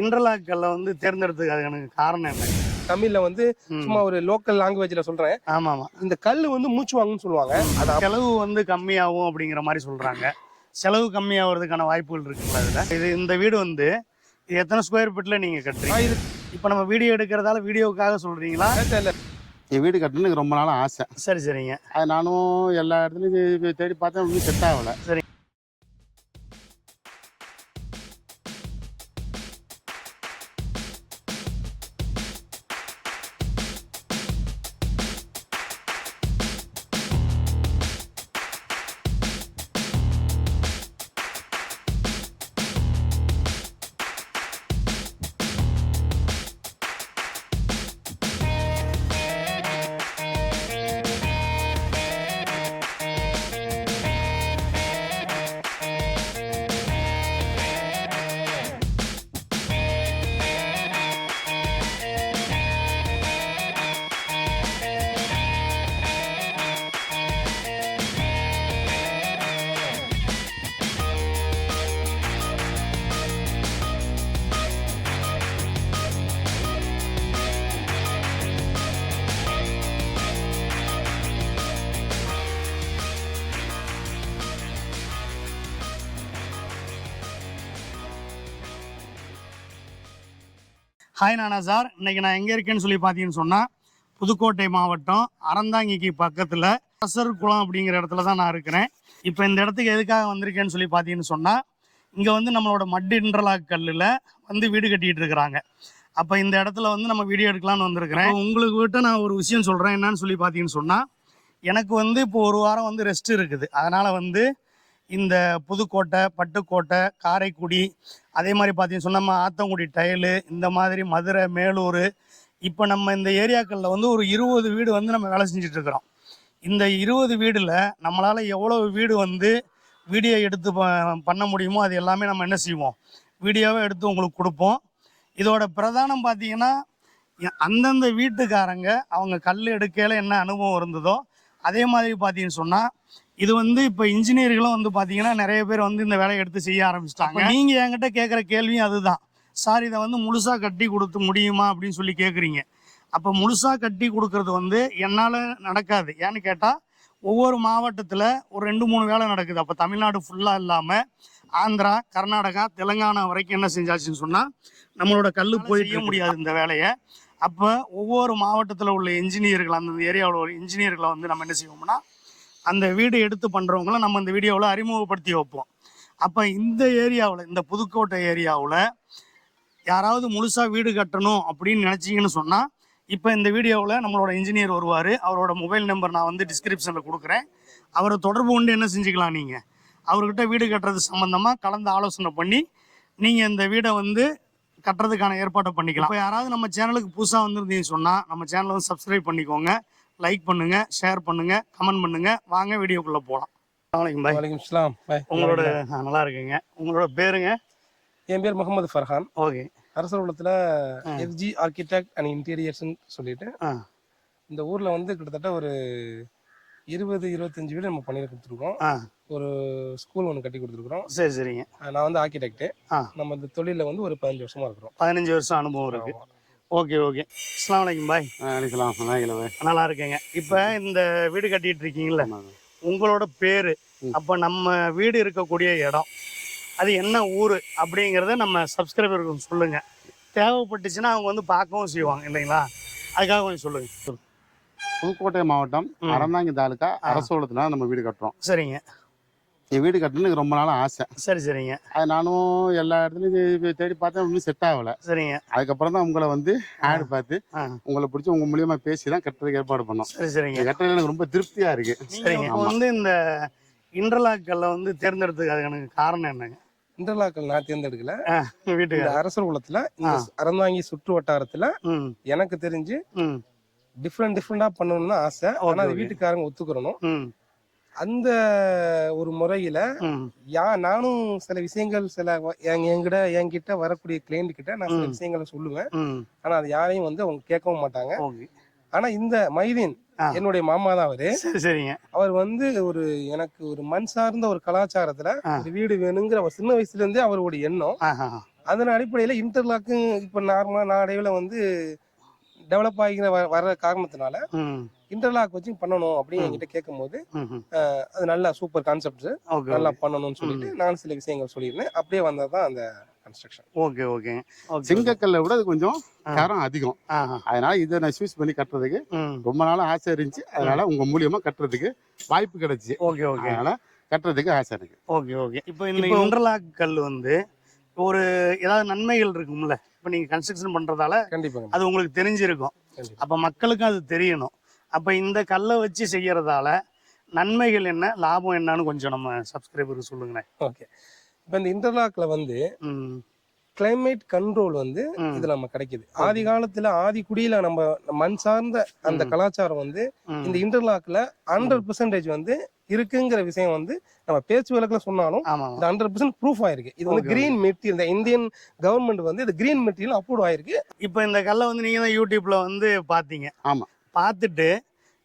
Interlock கல்லை வந்து தேர்ந்தெடுத்ததுக்கு எனக்கு காரணம் என்ன? தமிழ்ல வந்து. சும்மா ஒரு லோக்கல் லாங்குவேஜ்ல சொல்றேன். ஆமா ஆமா இந்த கல்லு வந்து மூச்சு வாங்குன்னு சொல்லுவாங்க. அது செலவு வந்து கம்மியாகும் அப்படிங்கிற மாதிரி சொல்றாங்க. செலவு கம்மியாகிறதுக்கான வாய்ப்புகள் இருக்குங்களா இதுல? இது இந்த வீடு வந்து எத்தனை ஸ்கொயர் ஃபீட்ல நீங்க கட்டுறீங்க? இது இப்போ நம்ம வீடியோ எடுக்கிறதால வீடியோவுக்காக சொல்றீங்களா? தெரியல. என் வீடு கட்டணும்னு எனக்கு ரொம்ப நாள் ஆசை. சரி சரிங்க. அது நானும் எல்லா இடத்துலையும் தேடி பார்த்தேன் ஒன்றும் செட் ஆகலை. ஹாய் நானா சார் இன்னைக்கு நான் எங்கே இருக்கேன்னு சொல்லி பார்த்தீங்கன்னு சொன்னால் புதுக்கோட்டை மாவட்டம் அறந்தாங்கிக்கு பக்கத்தில் அரசர் குளம் அப்படிங்கிற இடத்துல தான் நான் இருக்கிறேன். இப்போ இந்த இடத்துக்கு எதுக்காக வந்திருக்கேன்னு சொல்லி பார்த்தீங்கன்னு சொன்னால் இங்கே வந்து நம்மளோட மட் இன்டர்லாக் கல்லில் வந்து வீடு கட்டிகிட்டு இருக்கிறாங்க. அப்போ இந்த இடத்துல வந்து நம்ம வீடியோ எடுக்கலாம்னு வந்திருக்கிறேன். உங்களுக்கு விட்டு நான் ஒரு விஷயம் சொல்கிறேன் என்னன்னு சொல்லி பார்த்தீங்கன்னு சொன்னால் எனக்கு வந்து இப்போ ஒரு வாரம் வந்து ரெஸ்ட் இருக்குது. அதனால் வந்து இந்த புதுக்கோட்டை பட்டுக்கோட்டை காரைக்குடி அதே மாதிரி பார்த்தீங்கன்னா சொன்னா ஆத்தங்குடி டயலு இந்த மாதிரி மதுரை மேலூர் இப்போ நம்ம இந்த ஏரியாக்களில் வந்து ஒரு இருபது வீடு வந்து நம்ம வேலை செஞ்சுட்டு இருக்கிறோம். இந்த இருபது வீடில் நம்மளால் எவ்வளோ வீடு வந்து வீடியோ எடுத்து ப- பண்ண முடியுமோ அது எல்லாமே நம்ம என்ன செய்வோம்? வீடியோவை எடுத்து உங்களுக்கு கொடுப்போம். இதோட பிரதானம் பார்த்தீங்கன்னா அந்தந்த வீட்டுக்காரங்க அவங்க கல் எடுக்கையில் என்ன அனுபவம் இருந்ததோ அதே மாதிரி பார்த்தீங்கன்னு சொன்னால் இது வந்து இப்போ இன்ஜினியர்களும் வந்து பார்த்தீங்கன்னா நிறைய பேர் வந்து இந்த வேலையை எடுத்து செய்ய ஆரம்பிச்சிட்டாங்க. நீங்கள் என்கிட்ட கேட்குற கேள்வியும் அதுதான். சார் இதை வந்து முழுசாக கட்டி கொடுத்து முடியுமா? அப்படின்னு சொல்லி கேட்குறீங்க அப்போ முழுசாக கட்டி கொடுக்கறது வந்து என்னால் நடக்காது. ஏன்னு கேட்டால் ஒவ்வொரு மாவட்டத்தில் ஒரு ரெண்டு மூணு வேலை நடக்குது. அப்போ தமிழ்நாடு ஃபுல்லாக இல்லாமல் ஆந்திரா கர்நாடகா தெலுங்கானா வரைக்கும் என்ன செஞ்சாச்சுன்னு சொன்னால் நம்மளோட கல் போய் செய்ய முடியாது இந்த வேலையை. அப்போ ஒவ்வொரு மாவட்டத்தில் உள்ள இன்ஜினியர்கள் அந்தந்த ஏரியாவில் உள்ள இன்ஜினியர்களை வந்து நம்ம என்ன செய்வோம்னா அந்த வீடு எடுத்து பண்ணுறவங்கள நம்ம இந்த வீடியோவில் அறிமுகப்படுத்தி வைப்போம். அப்போ இந்த ஏரியாவில் இந்த புதுக்கோட்டை ஏரியாவில் யாராவது முழுசாக வீடு கட்டணும் அப்படின்னு நினச்சிங்கன்னு சொன்னால் இப்போ இந்த வீடியோவில் நம்மளோட இன்ஜினியர் வருவார். அவரோட மொபைல் நம்பர் நான் வந்து டிஸ்கிரிப்ஷனில் கொடுக்குறேன். அவரை தொடர்பு கொண்டு என்ன செஞ்சுக்கலாம் நீங்கள் அவர்கிட்ட வீடு கட்டுறது சம்மந்தமாக கலந்து ஆலோசனை பண்ணி நீங்கள் இந்த வீடை வந்து கட்டுறதுக்கான ஏற்பாட்டை பண்ணிக்கலாம். இப்போ யாராவது நம்ம சேனலுக்கு புதுசாக வந்திருந்தீங்கன்னு சொன்னால் நம்ம சேனலை வந்து சப்ஸ்கிரைப் பண்ணிக்கோங்க. லைக் பண்ணுங்கள் ஷேர் பண்ணுங்கள் கமெண்ட் பண்ணுங்கள் வாங்க வீடியோக்குள்ளே போகலாம் வலைக்கும் இஸ்லாம் பாய். உங்களோட நல்லா இருக்குங்க. உங்களோட பேருங்க? என் பேர் முகமது ஃபர்ஹான். ஓகே. அரசர் குளத்துல. எஃப்ஜி ஆர்கிடெக்ட் அண்ட் இன்டீரியர்ஸ்னு சொல்லிட்டு இந்த ஊர்ல வந்து கிட்டத்தட்ட ஒரு இருபது இருபத்தஞ்சு வீடு நம்ம பண்ணி கொடுத்துருக்கோம். ஒரு ஸ்கூல் ஒன்று கட்டி கொடுத்துருக்குறோம் சரி சரிங்க. நான் வந்து ஆர்கிடெக்ட். நம்ம இந்த தொழில வந்து ஒரு பதினஞ்சு வருஷமா இருக்கிறோம். பதினஞ்சு வருஷம் அனுபவம் இருக்கு. Okay okay. அஸ்லாம் வலைக்கம் பாய். வாங்கிக்கலாம் நல்லா இருக்கேங்க இப்போ இந்த வீடு கட்டிட்டு இருக்கீங்கல்ல உங்களோட பேரு. அப்போ நம்ம வீடு இருக்கக்கூடிய இடம் அது என்ன ஊர் அப்படிங்கிறத நம்ம சப்ஸ்கிரைபருக்கு சொல்லுங்க. தேவைப்பட்டுச்சுன்னா அவங்க வந்து பார்க்கவும் செய்வாங்க இல்லைங்களா? அதுக்காக கொஞ்சம் சொல்லுங்க. சொல்லுங்க. புதுக்கோட்டை மாவட்டம். அறந்தாங்கி தாலுக்கா அரசோளத்துல நம்ம வீடு கட்டுறோம். சரிங்க. என் வீடு கட்டணும்னு எனக்கு ரொம்ப நாள் ஆசை. சரி சரிங்க. அது நானும் எல்லா இடத்துலையும் தேடி பார்த்தேன் ஒன்றும் செட் ஆகலை. சரிங்க. அதுக்கப்புறம் தான் உங்களை வந்து ஆடு பார்த்து உங்களை பிடிச்சி உங்க மூலியமா பேசி தான் கட்டுறதுக்கு ஏற்பாடு பண்ணோம். சரி சரிங்க. இந்த கட்டுறதுல எனக்கு ரொம்ப திருப்தியா இருக்கு. சரிங்க இப்போ வந்து இந்த இன்டர்லாக் கல்லை வந்து தேர்ந்தெடுத்ததுக்கு எனக்கு காரணம் என்னங்க? இன்டர்லாக்கல் நான் தேர்ந்தெடுக்கல. இந்த வீட்டுக்கு அரசர் குளத்துல அறந்தாங்கி சுற்று வட்டாரத்துல ம். எனக்கு தெரிஞ்சு டிஃப்ரெண்ட் டிஃப்ரெண்டா பண்ணணும்னு ஆசை. ஆனா அது. வீட்டுக்காரங்க ஒத்துக்கிறணும். ம். அந்த ஒரு முறையில யா நானும் சில விஷயங்கள் சில என்கிட்ட என்கிட்ட வரக்கூடிய கிளைண்ட் கிட்ட நான் சில. விஷயங்களை சொல்லுவேன். ஆனா அது யாரையும் வந்து அவங்க கேட்கவும் மாட்டாங்க. ஆனா இந்த மைதீன். என்னுடைய மாமா தான் அவரு. சரி சரிங்க. அவர் வந்து ஒரு எனக்கு ஒரு மண் சார்ந்த ஒரு கலாச்சாரத்துல. ஒரு வீடு வேணுங்கிற ஒரு சின்ன வயசுல இருந்தே அவருடைய எண்ணம். அதன் அடிப்படையில் இன்டர்லாக்கு இப்போ நார்மலாக நாடைவில் வந்து டெவலப் ஆகிற வ- வர்ற காரணத்தினால இன்டர்லாக் வச்சு பண்ணணும் அப்படின்னு என்கிட்ட கேட்கும்போது. அது நல்லா சூப்பர் கான்செப்ட் நல்லா பண்ணணும்னு சொல்லிட்டு நான் சில விஷயங்கள் சொல்லியிருந்தேன். அப்படியே வந்தது தான் அந்த கன்ஸ்ட்ரக்ஷன் ஓகே ஓகே. செங்கக்கல்லை விட அது கொஞ்சம் தரம் அதிகம். அதனால இதை நான் சூஸ் பண்ணி கட்டுறதுக்கு ரொம்ப நாளா ஆசை இருந்துச்சு. அதனால உங்க மூலியமா கட்டுறதுக்கு வாய்ப்பு கிடைச்சு. Okay okay. அதனால கட்டுறதுக்கு ஆசை எனக்கு ஓகே ஓகே. இப்போ இந்த இன்டர்லாக் கல் வந்து ஒரு ஏதாவது நன்மைகள் இருக்கும்ல? இப்போ நீங்கள் கன்ஸ்ட்ரக்ஷன் பண்ணுறதால கண்டிப்பாங்க. அது உங்களுக்கு தெரிஞ்சிருக்கும். அப்போ மக்களுக்கும் அது தெரியணும். அப்போ இந்த கல்லை வச்சு செய்யறதால நன்மைகள் என்ன லாபம் என்னன்னு கொஞ்சம் நம்ம சப்ஸ்கிரைபருக்கு சொல்லுங்களேன். ஓகே. இப்போ இந்த இன்டர்லாக்ல வந்து கிளைமேட் கண்ட்ரோல் வந்து. இதுல நம்ம கிடைக்குது. ஆதி காலத்துல ஆதி குடியில நம்ம மண் சார்ந்த அந்த. கலாச்சாரம் வந்து. இந்த இன்டர்லாக்ல ஹண்ட்ரட் பெர்சன்டேஜ் வந்து இருக்குங்கிற விஷயம் வந்து நம்ம பேச்சு வழக்குல சொன்னாலும் இந்த ஹண்ட்ரட் பர்சன்ட் ப்ரூஃப் ஆயிருக்கு. இது வந்து கிரீன் மெட்டீரியல் இந்த இந்தியன் கவர்மெண்ட் வந்து இது கிரீன் மெட்டீரியல் அப்ரூவ் ஆயிருக்கு. இப்போ இந்த கல்லை வந்து நீங்கள் தான் யூடியூப்ல வந்து பார்த்தீங்க. ஆமா. பார்த்துட்டு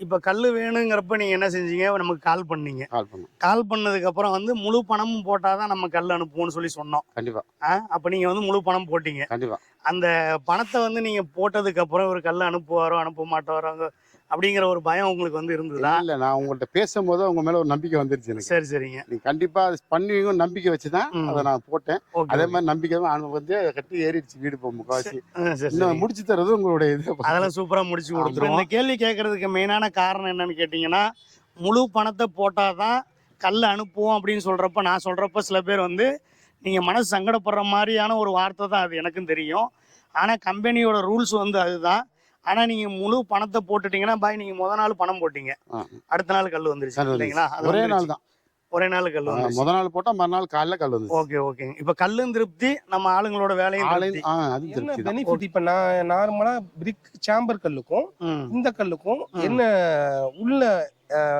இப்போ கல் வேணுங்கிறப்ப நீங்கள் என்ன செஞ்சீங்க? நமக்கு கால் பண்ணீங்க. கால் பண்ணும். கால் பண்ணதுக்கு அப்புறம் வந்து முழு பணமும் போட்டால் தான் நம்ம கல் அனுப்புவோம்னு சொல்லி சொன்னோம். கண்டிப்பா. ஆ அப்போ நீங்கள் வந்து முழு பணம் போட்டீங்க. கண்டிப்பா. அந்த பணத்தை வந்து நீங்கள் போட்டதுக்கு அப்புறம் ஒரு கல் அனுப்புவாரோ அனுப்ப மாட்டாரோ அப்படிங்கிற ஒரு பயம் உங்களுக்கு வந்து இருந்ததா? இல்ல நான் உங்கள்ட்ட பேசும்போது உங்க மேல ஒரு நம்பிக்கை வந்துருச்சு எனக்கு. சரி சரிங்க. நீ கண்டிப்பா அது பண்ணுவீங்க நம்பிக்கை வச்சுதான். அதை நான் போட்டேன். அதே மாதிரி நம்பிக்கை தான் வந்து அதை கட்டி ஏறிடுச்சு வீடு இப்போ முக்காவாசி இன்னும் முடிச்சு தர்றது உங்களுடைய இது அதெல்லாம் சூப்பரா முடிச்சு ஆமா. கொடுத்துருவோம் இந்த கேள்வி கேட்கறதுக்கு மெயினான காரணம் என்னன்னு கேட்டிங்கன்னா முழு பணத்தை போட்டாதான் கல் அனுப்புவோம் அப்படின்னு சொல்றப்ப நான் சொல்றப்ப சில பேர் வந்து நீங்க மனசு சங்கடப்படுற மாதிரியான ஒரு வார்த்தை தான் அது எனக்கும் தெரியும். ஆனா கம்பெனியோட ரூல்ஸ் வந்து அதுதான். ஆனா நீங்க முழு பணத்தை போட்டுட்டீங்கன்னா பாய் நீங்க முத நாள் பணம் போட்டீங்க. அடுத்த நாள் கல் வந்துருச்சு. இல்லைங்களா ஒரே. நாள் தான் ஒரே நாள் கல் வந்துருச்சு முத நாள் போட்டா மறுநாள் காலைல கல் வந்து ஓகே ஓகே இப்ப கல்லும் திருப்தி நம்ம ஆளுங்களோட வேலையும் பெனிஃபிட் இப்ப நான் நார்மலா பிரிக் சாம்பர் கல்லுக்கும் இந்த கல்லுக்கும். என்ன உள்ள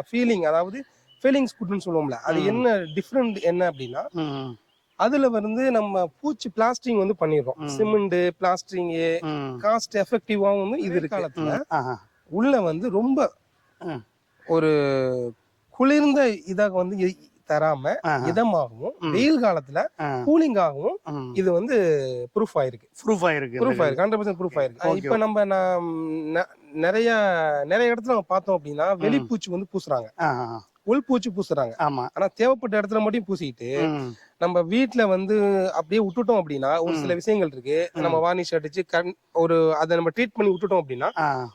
ஃபீலிங் அதாவது ஃபீலிங்ஸ் குட்னு சொல்லுவோம்ல அது. என்ன டிஃப்ரெண்ட் என்ன அப்படின்னா அதுல வந்து நம்ம பூச்சி பிளாஸ்டிங் வந்து பண்ணிடுறோம். சிமெண்ட் பிளாஸ்டிங் காஸ்ட் எஃபெக்டிவாவும் வந்து இது காலத்துல உள்ள வந்து ரொம்ப. ஒரு குளிர்ந்த இதாக வந்து தராம இதமாகவும். வெயில் காலத்துல கூலிங்காகவும். இது வந்து ப்ரூஃப் ஆயிருக்கு. ப்ரூஃப் ஆயிருக்கு. ப்ரூஃப் ஆயிருக்கு. ஹண்ட்ரட் பர்சன்ட் ப்ரூஃப் ஆயிருக்கு. இப்போ நம்ம நிறைய நிறைய இடத்துல நம்ம பார்த்தோம் அப்படின்னா வெளிப்பூச்சி வந்து பூசுறாங்க. ஆ, உள்பூச்சி பூசுறாங்க. ஆமா. ஆனா தேவைப்பட்ட இடத்துல மட்டும் பூசிட்டு நம்ம வீட்ல வந்து அப்படியே விட்டுட்டோம் அப்படின்னா ஒரு சில விஷயங்கள் இருக்கு. நம்ம வார்னிஷ் அடிச்சு கண் ஒரு அதை நம்ம ட்ரீட் பண்ணி விட்டுட்டோம் அப்படின்னா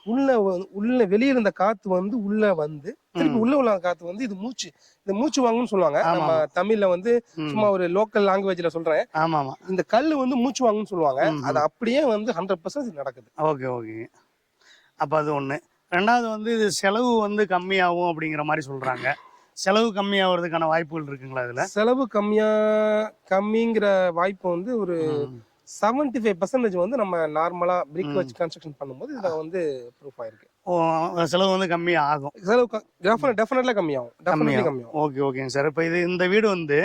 உள்ள உள்ள வெளியே இருந்த காத்து வந்து உள்ள வந்து திருப்பி. உள்ள உள்ள காத்து வந்து இது மூச்சு இந்த மூச்சு வாங்குன்னு சொல்லுவாங்க. நம்ம தமிழ்ல வந்து. சும்மா ஒரு லோக்கல் லாங்குவேஜ்ல சொல்றேன். ஆமா ஆமா. இந்த கல்லு வந்து மூச்சு வாங்குன்னு சொல்லுவாங்க. அது அப்படியே வந்து ஹண்ட்ரட் பர்சன்ட் நடக்குது. Okay okay. அப்ப அது ஒண்ணு. ரெண்டாவது வந்து இது செலவு வந்து கம்மியாகும் அப்படிங்கிற மாதிரி சொல்றாங்க. செலவு கம்மியாகிறதுக்கான வாய்ப்புகள் இருக்குங்களா இதுல? செலவு கம்மியா கம்மிங்கிற வாய்ப்பு வந்து ஒரு. செவன்டி ஃபைவ் பர்சன்டேஜ் வந்து நம்ம நார்மலா பிரிக். வச்சு கன்ஸ்ட்ரக்ஷன் பண்ணும்போது இதுல வந்து ப்ரூஃப் ஆயிருக்கு. செலவு வந்து கம்மி ஆகும் செலவு டெஃபினெட்லா கம்மியாகும். டெஃபினெட்லி கம்மியாகும். கம்மியாகும். ஓகே ஓகேங்க சார். இப்போ இது இந்த வீடு வந்து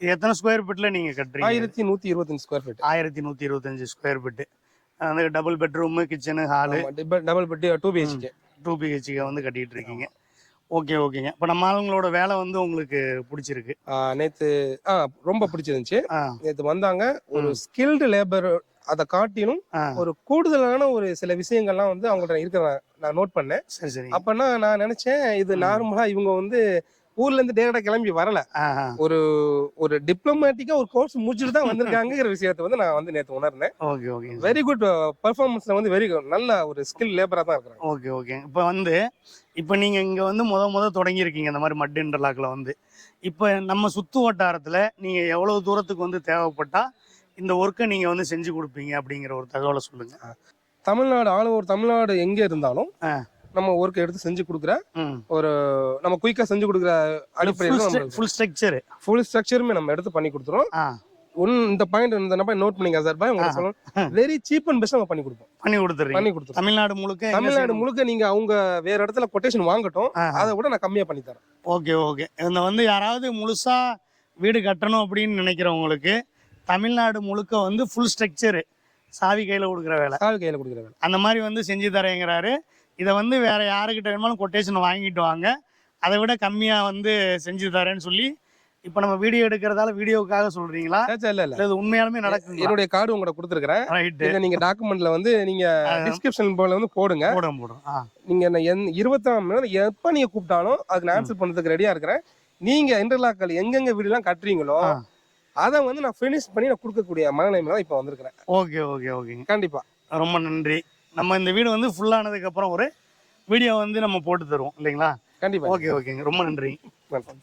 இது எத்தனை ஸ்கொயர் ஃபீட்ல நீங்க கட்டுறீங்க? ஆயிரத்தி நூத்தி இருபத்தஞ்சு ஸ்கொயர் ஃபீட் ஆயிரத்தி நூத்தி இருபத்தஞ்சு ஸ்கொயர் ஃபீட் அந்த double bedroom kitchen hall double bed two BHK two BHK வந்து கட்டிட்டு இருக்கீங்க ஓகே ஓகேங்க இப்போ நம்ம ஆளுங்களோட வேலை வந்து உங்களுக்கு பிடிச்சிருக்கு. நேத்து ஆ ரொம்ப பிடிச்சிருந்துச்சு. நேத்து வந்தாங்க. ஒரு ஸ்கில்டு லேபர் அதை காட்டிலும் ஒரு கூடுதலான ஒரு சில விஷயங்கள்லாம் வந்து அவங்கள்ட்ட இருக்கிற நான் நோட் பண்ணேன். சரி சரி. அப்பனா நான் நினைச்சேன் இது. நார்மலா இவங்க வந்து ஊர்ல இருந்து டேரக்டா கிளம்பி வரல. ஒரு ஒரு டிப்ளமேட்டிக்கா ஒரு கோர்ஸ் முடிச்சுட்டு தான் வந்திருக்காங்கிற விஷயத்தை வந்து நான் வந்து நேத்து உணர்ந்தேன். Okay okay. வெரி குட் பெர்ஃபார்மன்ஸ்ல வந்து வெரி நல்ல ஒரு ஸ்கில் லேபரா தான் இருக்கிறாங்க. Okay okay. இப்போ வந்து இப்போ நீங்கள் இங்கே வந்து முத முத தொடங்கியிருக்கீங்க இந்த மாதிரி மட் இன்டர்லாக்கில் வந்து. இப்போ நம்ம சுத்து வட்டாரத்தில் நீங்கள் எவ்வளோ தூரத்துக்கு வந்து தேவைப்பட்டா இந்த ஒர்க்கை நீங்கள் வந்து செஞ்சு கொடுப்பீங்க அப்படிங்கிற ஒரு தகவலை சொல்லுங்கள் தமிழ்நாடு ஆல் ஓவர் தமிழ்நாடு எங்க இருந்தாலும். நம்ம ஒர்க் எடுத்து செஞ்சு கொடுக்குற ஒரு நம்ம குயிக்கா செஞ்சு கொடுக்குற அடிப்படையில் ஃபுல் ஸ்ட்ரக்சரு ஃபுல் ஸ்ட்ரக்சருமே நம்ம எடுத்து பண்ணி கொடுத்துருவோம் ஆ. ஒன் இந்த பாயிண்ட் இந்த நம்பர் நோட் பண்ணிங்க சார் பாய் உங்களுக்கு சொல்லணும். வெரி சீப் அண்ட் பெஸ்ட் நம்ம பண்ணி கொடுப்போம். பண்ணி கொடுத்துறீங்க. பண்ணி கொடுத்துருவோம். தமிழ்நாடு முழுக்க தமிழ்நாடு? முழுக்க நீங்க அவங்க வேற இடத்துல கொட்டேஷன் வாங்கட்டும். அதை விட நான் கம்மியா பண்ணி தரேன். Okay okay. இந்த வந்து யாராவது முழுசா வீடு கட்டணும் அப்படின்னு நினைக்கிறவங்களுக்கு தமிழ்நாடு முழுக்க வந்து ஃபுல் ஸ்ட்ரக்சரு சாவி கையில் கொடுக்குற வேலை. சாவி கையில கொடுக்குற வேலை. அந்த மாதிரி வந்து செஞ்சு தரேங்கிறாரு. இதை வந்து வேற யாருக்கிட்ட வேணுமாலும் கொட்டேஷன் வாங்கிட்டு வாங்க. அதை விட கம்மியாக வந்து செஞ்சு தரேன்னு சொல்லி இப்போ நம்ம வீடியோ எடுக்கிறதால வீடியோக்காக சொல்றீங்களா? இல்ல இல்ல. இது உண்மையாலுமே நடக்குங்களா? என்னுடைய கார்டு உங்கள்ட்ட கொடுத்துருக்கேன் இதை நீங்க டாக்குமெண்ட்ல வந்து நீங்க டிஸ்கிரிப்ஷன் போல வந்து போடுங்க. போடும் போடும் நீங்க இருபத்தாம் மணி எப்ப நீங்க கூப்பிட்டாலும் அதுக்கு நான் ஆன்சர் பண்றதுக்கு ரெடியா இருக்கிறேன். நீங்க இன்டர்லாக்கல் எங்கெங்க வீடுலாம் கட்டுறீங்களோ ஆ. அதை வந்து நான் ஃபினிஷ் பண்ணி நான் கொடுக்கக்கூடிய மனநிலைமையில இப்போ வந்திருக்கிறேன். ஓகே ஓகே ஓகேங்க. கண்டிப்பா. ரொம்ப நன்றி. நம்ம இந்த வீடு வந்து ஃபுல்லானதுக்கு அப்புறம் ஒரு வீடியோ வந்து நம்ம போட்டு தருவோம் இல்லைங்களா? கண்டிப்பா. ஓகே ஓகேங்க ரொம்ப நன்றி. வெல்கம்